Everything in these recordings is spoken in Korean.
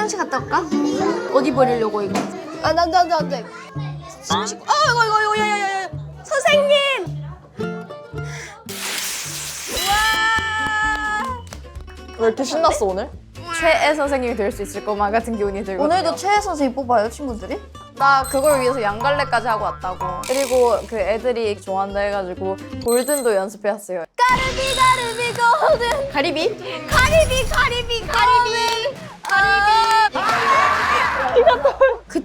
화장실 갔다 올까? 어디 버리려고 이거? 아, 난, 난, 난, 돼. 숨 쉬고. 아, 이거, 이거, 이거, 야, 야, 야, 야. 선생님! 왜 이렇게 신났어 오늘? 최애 선생님이 될 수 있을 것만 같은 기운이 들고 오늘도 최애 선생님 뽑아요, 친구들이? 나 그걸 위해서 양갈래까지 하고 왔다고 그리고 그 애들이 좋아한다 해가지고 골든도 연습해왔어요 가리비, 가리비, golden. 가리비? 가리비, 가리비, 가리비. 가리비.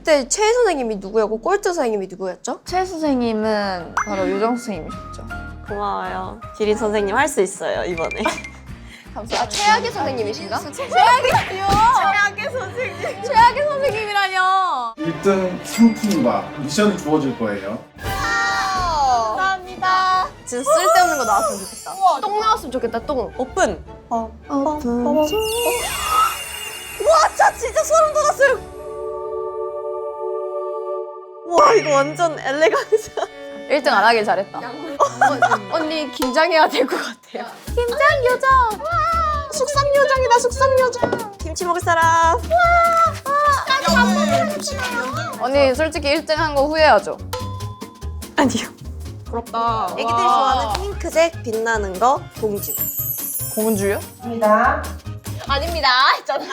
그때 최애 선생님이 누구였고 꼴등 선생님이 누구였죠? 최애 선생님은 바로 유정 선생님이셨죠 고마워요. 기린 선생님 할 수 있어요 이번에. 아, 최악의 선생님이신가? 최악의 선생님 최악의 선생님이라뇨 1등 상품과 미션이 주어질 거예요. 감사합니다 진짜 쓸데없는 거 나왔으면 좋겠다 똥 나왔으면 좋겠다, 똥. 오픈. 어, 오픈. 와, 저 진짜 소름 돋았어요. 와, 이거 완전 엘레강스. 1등 안 하길 잘했다 언니 긴장해야 될 것 같아요. 김장 요정 숙성 요정이다, 숙성 요정. 김치 먹을 사람. 언니 솔직히 1등 한 거 후회하죠? 아니요. 부럽다 애기들이 좋아하는 핑크색 빛나는 거 동주. 고문주요? 아닙니다. 했잖아.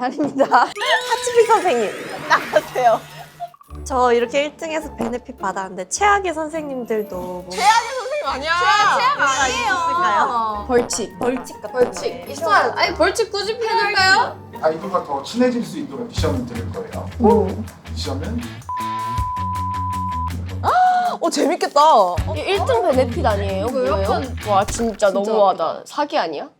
아닙니다 하치비 선생님 나가세요. 저 이렇게 1등에서 베네핏 받았는데 최악의 선생님들도 뭐 아니야 최악 아니에요. 벌칙. 벌칙 같은 벌칙 있어요 아니 벌칙 굳이 필요할까요? 아이돌과 더 친해질 수 있도록 미션을 드릴 거예요. 미션은 어 재밌겠다 1등 베네핏 아니에요? 뭐예요? 와 진짜 너무하다. 사기 아니야?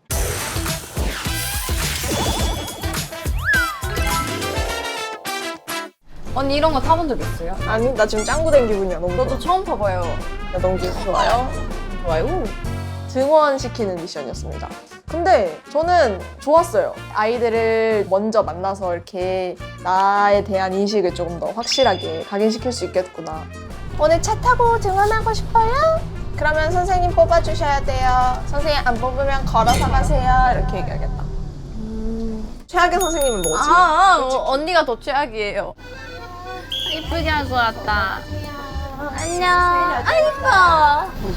언니 이런 거 타본 적 있어요? 아니 나 지금 짱구 된 기분이야 너무 저도 처음 타봐요. 좋아 너무 좋아요? 좋아요. 등원시키는 미션이었습니다. 근데 저는 좋았어요. 아이들을 먼저 만나서 이렇게 나에 대한 인식을 조금 더 확실하게 각인시킬 수 있겠구나. 오늘 차 타고 등원하고 싶어요? 그러면 선생님 뽑아주셔야 돼요. 선생님 안 뽑으면 걸어서 가세요. 이렇게 얘기하겠다. 최악의 선생님은 뭐지? 아, 아 어, 언니가 더 최악이에요 이쁘게 하고 왔다 안녕 아 이뻐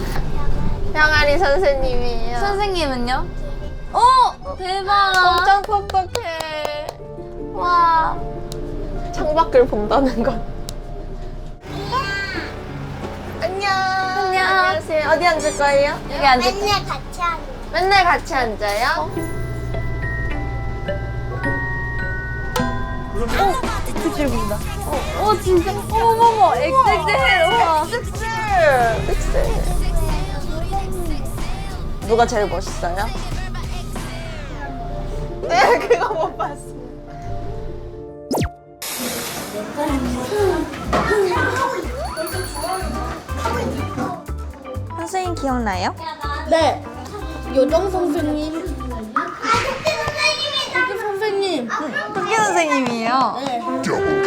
병아리 선생님이에요 선생님은요? 어 대박 엄청 퍽퍽해 와 창밖을 본다는 것. 안녕. 안녕. 안녕하세요. 어디 앉을 거예요? 여기 앉을 맨날 같이 하는 맨날 같이 앉아요? 어 진짜 어머머머 엑셀 우와. 쓱쓱. 누가 제일 멋있어요? 네, 그거 못 봤어. 선생님 기억나요? 네. 요정. 선생님. 선생님이에요. 왜 유정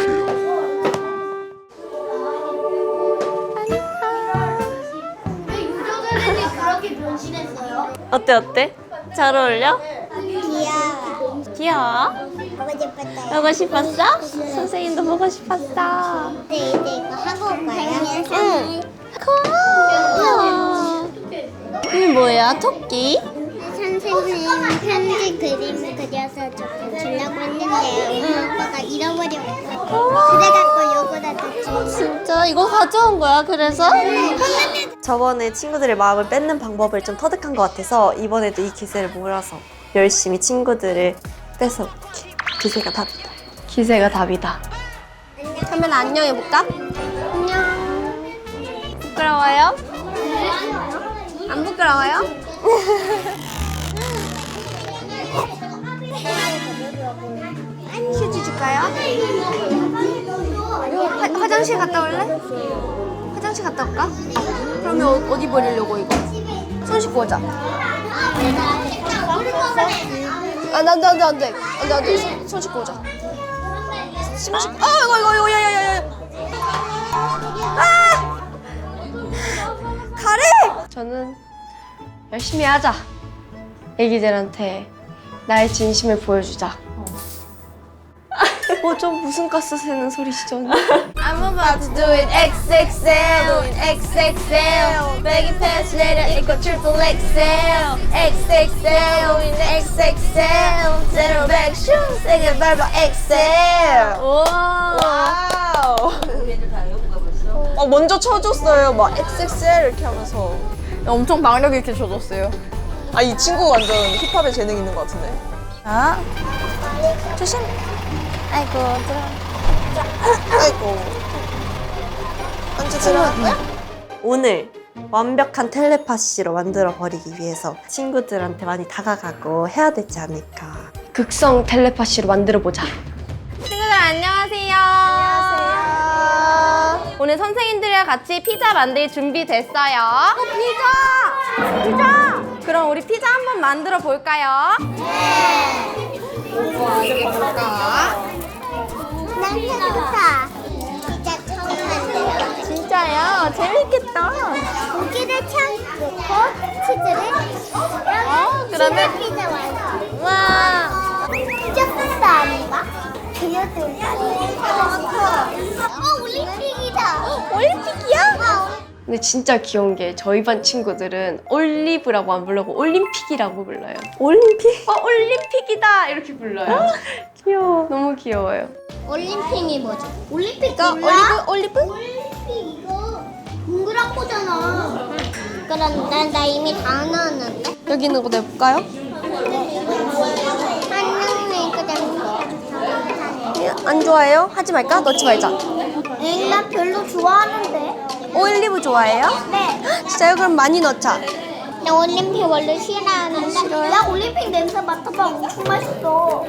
선생님 그렇게 변신했어요? 어때 어때? 잘 어울려? 귀여워. 귀여워. 보고 싶었어요. 보고 싶었어? 선생님도 보고 싶었어. 네, 이제 이거 하고 올 거예요. 응. 고마워. 이게 뭐야? 토끼? 선생님 편지 그림 그려서 조금 주려고 했는데요. 엄마 아빠가 잃어버렸어요. 그래갖고 요거라도 주 진짜 이거 가져온 거야 그래서? 저번에 친구들의 마음을 뺏는 방법을 좀 터득한 것 같아서 이번에도 이 기세를 몰아서 열심히 친구들을 뺏어 볼게 기세가 답이다 기세가 답이다 카메라 안녕 해볼까? 부끄러워요? 안 부끄러워요? 화, 화장실 갔다 올래? 화장실 갔다 올까? 그러면 어, 어디 버리려고 이거? 손 씻고 오자. 아, 안 돼, 안 돼, 안 돼. 안 돼, 안 돼. 손, 손 씻고 오자. 손 씻고. 아, 이거, 이거, 이거, 야, 야, 야, 야. 아! 가래! 저는 열심히 하자. 애기들한테 나의 진심을 보여주자. 뭐죠? 무슨 가스 새는 소리시죠? I'm about to do it XXL doing XXL baggy pants 내려 입고 triple XL XXL doing XXL zero back shoes 세게 밟아 XL 와우. 어, 먼저 쳐줬어요. 막 XXL 이렇게 하면서. 엄청 박력 있게 줘줬어요 아, 이 친구 완전 힙합에 재능 있는 것 같은데. 아 조심 아이고 들어 아이고. 언제 들어갈 거야? 오늘 완벽한 텔레파시로 만들어 버리기 위해서 친구들한테 많이 다가가고 해야 되지 않을까. 극성 텔레파시로 만들어 보자. 친구들 안녕하세요. 안녕하세요. 오늘 선생님들이랑 같이 피자 만들 준비 됐어요. 피자! 피자! 그럼 우리 피자 한번 만들어 볼까요? 냄새 좋다. 진짜 처음 만들어. 진짜요? 재밌겠다. 고기를 참 넣고 치즈를 여기 그러면- 피자 완성. 와. 피자 소스 아닌가? 그려도 어 올림픽이다. 올림픽이야? 어, 근데 진짜 귀여운 게 저희 반 친구들은 올리브라고 안 불러고 올림픽이라고 불러요. 올림픽? 어, 올림픽이다! 이렇게 불러요. 귀여워. 너무 귀여워요. 올림픽이 뭐지? 올림픽 이거 몰라? 올리브? 올리브? 올림픽 이거 동그랗고잖아. 그럼 난 나 이미 다 넣었는데. 여기 있는 거 내볼까요? 한눈에 그냥. 안 좋아해요? 하지 말까? 넣지 말자. 엥, 나 별로 좋아하는데. 올리브 좋아해요? 네. 진짜요? 그럼 많이 넣자. 나 올림픽 원래 싫어하는데. 나 올림픽 냄새 맡아봐 엄청 맛있어.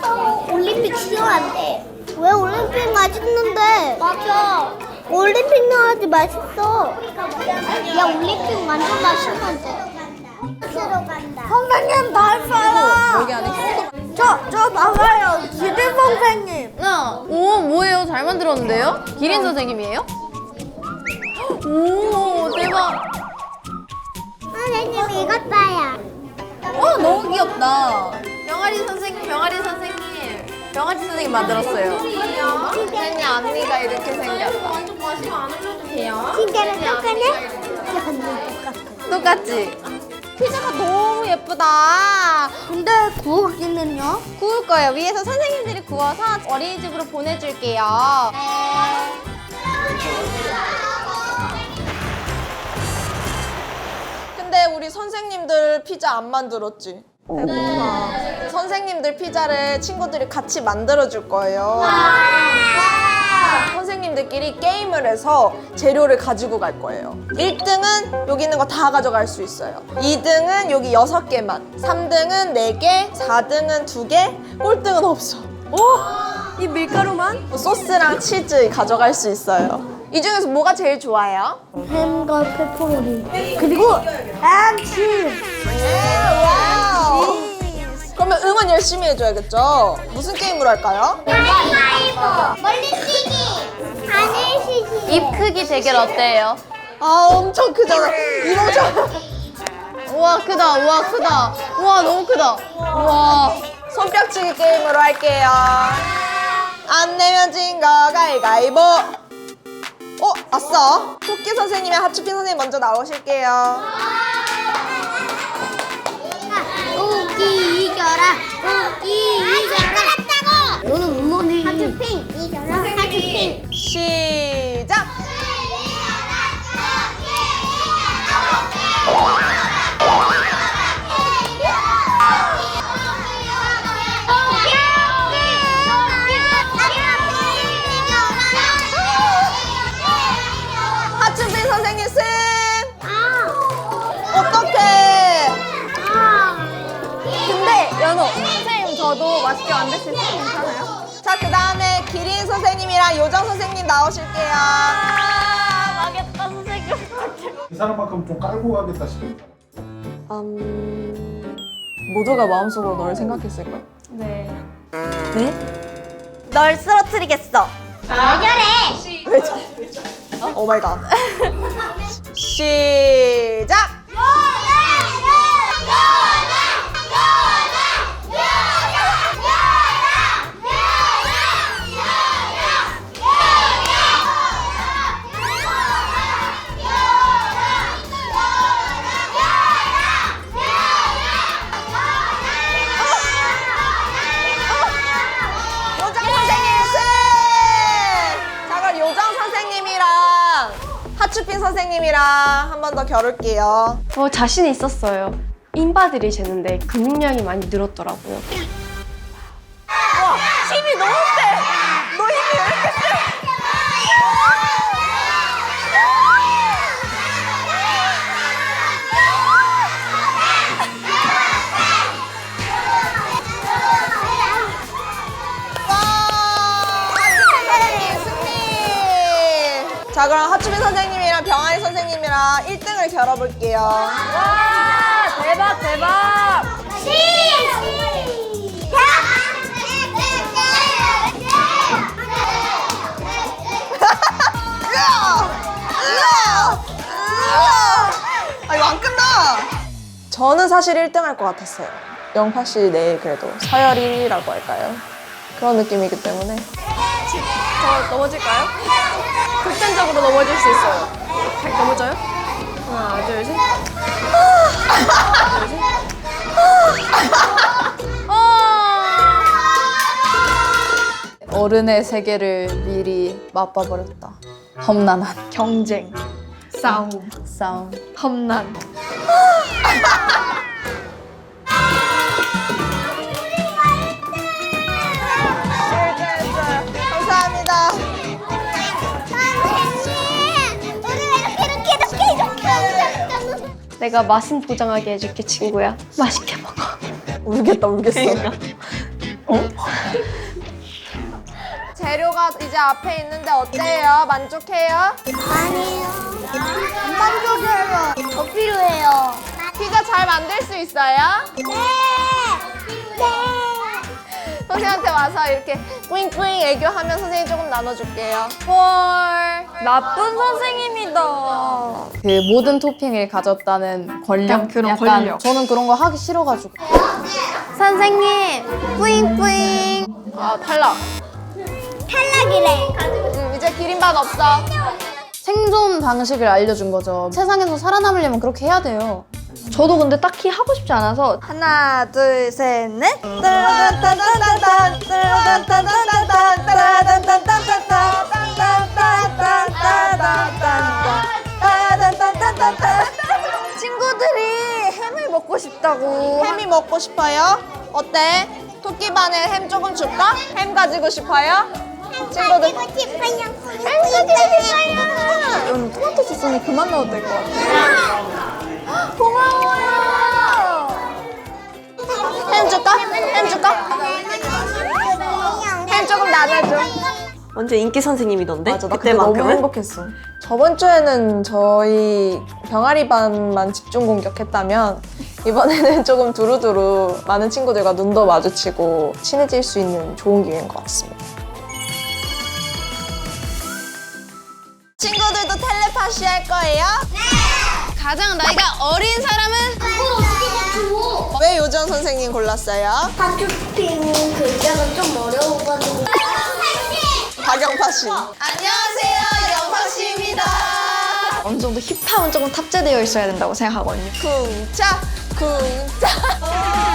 나 올림픽 싫어한대. 왜 올림픽 맛있는데? 맞아. 올림픽 넣어야지 맛있어. 야 올림픽 완전 맛있는데. 선생님 날 봐요. 여기 안에 흰도 저, 저 봐봐요. 기대 선생님. 어. 오 뭐예요? 잘 만들었는데요? 기린 선생님이에요? 오 대박. 선생님 이것 봐요. 어 너무 귀엽다. 병아리 선생님, 병아리 선생님, 병아리 선생님 만들었어요. 선생님 앞니가 이렇게 생겼다. 진짜로 똑같네? 완전 똑같아. 똑같지? 피자가 너무 예쁘다. 근데 구우기는요? 구울 거예요. 위에서 선생님들이 구워서 어린이집으로 보내줄게요. 근데 우리 선생님들 피자 안 만들었지? 배고파. 선생님들 피자를 친구들이 같이 만들어 줄 거예요. 선생님들끼리 게임을 해서 재료를 가지고 갈 거예요. 1등은 여기 있는 거 다 가져갈 수 있어요. 2등은 여기 6개만. 3등은 4개, 4등은 2개, 꼴등은 없어. 이 밀가루만? 소스랑 치즈 가져갈 수 있어요. 이 중에서 뭐가 제일 좋아요? 햄과 페퍼로니 그리고 햄치 와우. 그러면 응원 열심히 해줘야겠죠? 무슨 게임으로 할까요? 가위바위보 멀리뛰기 하늘시기 입 크기 대결 어때요? 아 엄청 크잖아. 이모죠. 우와 크다, 우와 크다. 우와 너무 크다. 우와. 손뼉치기 게임으로 할게요. 안 내면 진 거 가위가위보. 어, 아싸. 토끼 선생님이랑 하츄핑 선생님 먼저 나오실게요. 웃기 이겨라 웃기 이겨라 너는 응원해 하트핑 이겨라 하트핑 시작. 하츄핑 선생님 승. 저도 맛있게 만들 수 있어요 괜찮아요? 자, 그 다음에 기린 선생님이랑 요정 선생님 나오실게요. 아 망했다 선생님. 이 사람만큼 좀 깔고 가겠다 싶은 사람. 음... 모두가 마음속으로 널 생각했을걸? 네? 널 쓰러뜨리겠어. 오 마이 갓. 시작! 선생님이랑 한 번 더 겨룰게요. 어, 자신이 있었어요. 인바들이 재는데 근육량이 많이 늘었더라고요. 힘이 너무 세! 너 힘이 왜 이렇게 세? 승리! 자 그럼 하츠빈 선생님이랑 병아리 선생님이랑 1등을 겨뤄볼게요. 와 대박 대박! 아 이거 안 끝나! 저는 사실 1등 할 것 같았어요. 영파 씨 내일 그래도 서열이라고 할까요? 그런 느낌이기 때문에 저 넘어질까요? 극단적으로 넘어질 수 있어요. 잘 넘어져요? 하나, 둘, 셋. 어른의 세계를 미리 맛봐버렸다. 험난한 경쟁, 싸움, 싸움. 험난. 내가 맛은 보장하게 해줄게, 친구야. 맛있게 먹어. 울겠다 울겠어. 어? 재료가 이제 앞에 있는데 어때요? 만족해요? 아니에요. 안 만져져요. 더 필요해요. 피자 잘 만들 수 있어요? 네. 네. 선생님한테 와서 이렇게 뿌잉뿌잉 애교하면 선생님 조금 나눠줄게요. 헐. 나쁜 선생님이다. 그 모든 토핑을 가졌다는 권력. 그런 약간 권력. 저는 그런 거 하기 싫어가지고. 선생님, 뿌잉뿌잉. 아 탈락. 탈락이래. 음, 이제 기린밥 없어. 생존 방식을 알려준 거죠. 세상에서 살아남으려면 그렇게 해야 돼요. 저도 근데 딱히 하고 싶지 않아서 하나, 둘, 셋, 넷. 친구들이 햄을 먹고 싶다고. 햄이 먹고 싶어요? 어때? 토끼반에 햄 조금 줄까? 햄 가지고 싶어요? 친구들. 가지고 싶어요. 햄 가지고 싶어요. 이건 토마토 소스는 그만 넣어도 될 것 같아요. 고마워요. 햄 줄까? 햄 줄까? 햄 조금 나눠줘. 완전 인기 선생님이던데? 맞아, 나 그때 너무 그때만큼은? 행복했어. 저번 주에는 저희 병아리 반만 집중 공격했다면 이번에는 조금 두루두루 많은 친구들과 눈도 마주치고 친해질 수 있는 좋은 기회인 것 같습니다. 친구들도 텔레파시 할 거예요? 네! 가장 나이가 어린 사람은? 그걸 어떻게 맞춰? 왜 요전 선생님 골랐어요? 파주핑 글자가 좀 어려워가지고. 박영파 씨. 안녕하세요, 영파 씨입니다. 어느 정도 힙함은 조금 탑재되어 있어야 된다고 생각하거든요. 쿵차, 쿵차.